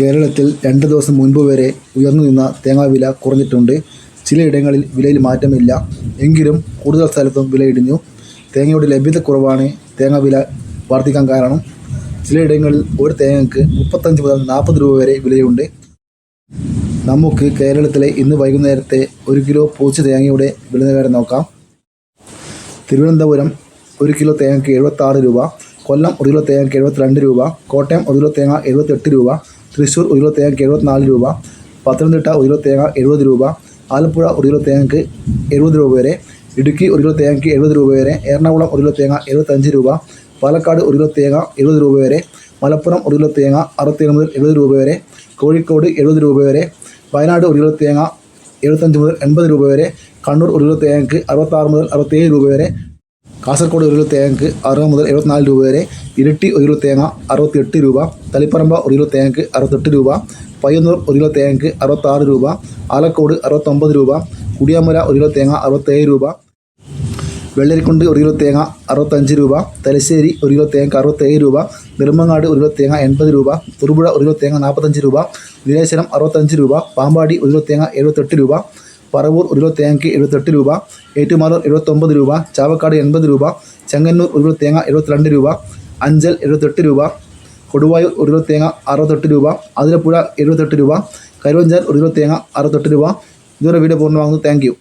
കേരളത്തിൽ രണ്ട് ദിവസം മുൻപ് വരെ ഉയർന്നു നിന്ന തേങ്ങാവില കുറഞ്ഞിട്ടുണ്ട്. ചിലയിടങ്ങളിൽ വിലയിൽ മാറ്റമില്ല. എങ്കിലും കൂടുതൽ സ്ഥലത്തും വില ഇടിഞ്ഞു. തേങ്ങയുടെ ലഭ്യതക്കുറവാണ് തേങ്ങാവില വർദ്ധിക്കാൻ കാരണം. ചിലയിടങ്ങളിൽ ഒരു തേങ്ങക്ക് മുപ്പത്തഞ്ച് മുതൽ നാൽപ്പത് രൂപ വരെ വിലയുണ്ട്. നമുക്ക് കേരളത്തിലെ ഇന്ന് വൈകുന്നേരത്തെ ഒരു കിലോ പൂച്ച തേങ്ങയുടെ വില നിലവാരം നോക്കാം. തിരുവനന്തപുരം ഒരു കിലോ തേങ്ങയ്ക്ക് എഴുപത്താറ് രൂപ. കൊല്ലം ഒരു കിലോ തേങ്ങയ്ക്ക് എഴുപത്തിരണ്ട് രൂപ. കോട്ടയം ഒരു കിലോ തേങ്ങ എഴുപത്തെട്ട് രൂപ. തൃശ്ശൂർ ഒരു തേങ്ങയ്ക്ക് എഴുപത്തിനാല് രൂപ പത്തനംതിട്ട ഒരു തേങ്ങ എഴുപത് രൂപ ആലപ്പുഴ ഒരു തേങ്ങയ്ക്ക് എഴുപത് രൂപ വരെ ഇടുക്കി ഒരു തേങ്ങയ്ക്ക് എഴുപത് രൂപ വരെ എറണാകുളം ഒരു തേങ്ങ എഴുപത്തഞ്ച് രൂപ പാലക്കാട് ഒരു തേങ്ങ എഴുപത് രൂപ വരെ മലപ്പുറം ഒരു തേങ്ങ അറുപത്തേഴ് മുതൽ എഴുപത് രൂപ വരെ കോഴിക്കോട് എഴുപത് രൂപ വരെ വയനാട് ഒരു തേങ്ങ എഴുപത്തഞ്ച് മുതൽ എൺപത് രൂപ വരെ കണ്ണൂർ ഒരു തേങ്ങയ്ക്ക് അറുപത്താറ് മുതൽ അറുപത്തേഴ് രൂപ വരെ കാസർഗോഡ് ഒരു തേങ്ങക്ക് അറുപത് മുതൽ എഴുപത്തിനാല് രൂപ വരെ ഇരട്ടി ഒരു കിലോ തേങ്ങ അറുപത്തിയെട്ട് രൂപ തളിപ്പറമ്പ ഒരു കിലോ തേങ്ങക്ക് അറുപത്തെട്ട് രൂപ പയ്യന്നൂർ ഒരു കിലോ തേങ്ങക്ക് അറുപത്താറ് രൂപ ആലക്കോട് അറുപത്തൊമ്പത് രൂപ കുടിയാമല ഒരു കിലോ തേങ്ങ അറുപത്തേഴ് രൂപ വെള്ളരിക്കുണ്ട് ഒരു കിലോ തേങ്ങ അറുപത്തഞ്ച് രൂപ തലശ്ശേരി ഒരു കിലോ തേങ്ങ അറുപത്തേഴ് രൂപ നിർമ്മങ്ങാട് ഒരു കിലോ തേങ്ങ എൺപത് രൂപ തുറുപുഴ ഒരു കിലോ തേങ്ങ നാൽപ്പത്തഞ്ച് രൂപ നീലേശ്വരം അറുപത്തഞ്ച് രൂപ പാമ്പാടി ഒരു കിലോ തേങ്ങ എഴുപത്തെട്ട് രൂപ പറവൂർ ഒരു കിലോ തേങ്ങയ്ക്ക് എഴുപത്തെട്ട് രൂപ ഏറ്റുമാനൂർ എഴുപത്തൊമ്പത് രൂപ ചാവക്കാട് എൺപത് രൂപ ചെങ്ങന്നൂർ ഒരു തേങ്ങ എഴുപത്തിരണ്ട് രൂപ അഞ്ചൽ എഴുപത്തെട്ട് രൂപ കൊടുവായൂർ ഒരു കിലോ തേങ്ങ അറുപത്തെട്ട് രൂപ അതിരപ്പുഴ എഴുപത്തെട്ട് രൂപ കരുവഞ്ചാൽ ഒരു കിലോ തേങ്ങ അറുപത്തെട്ട് രൂപ. ഇതുവരെ വീഡിയോ പൂർണമാകുന്നു താങ്ക് യു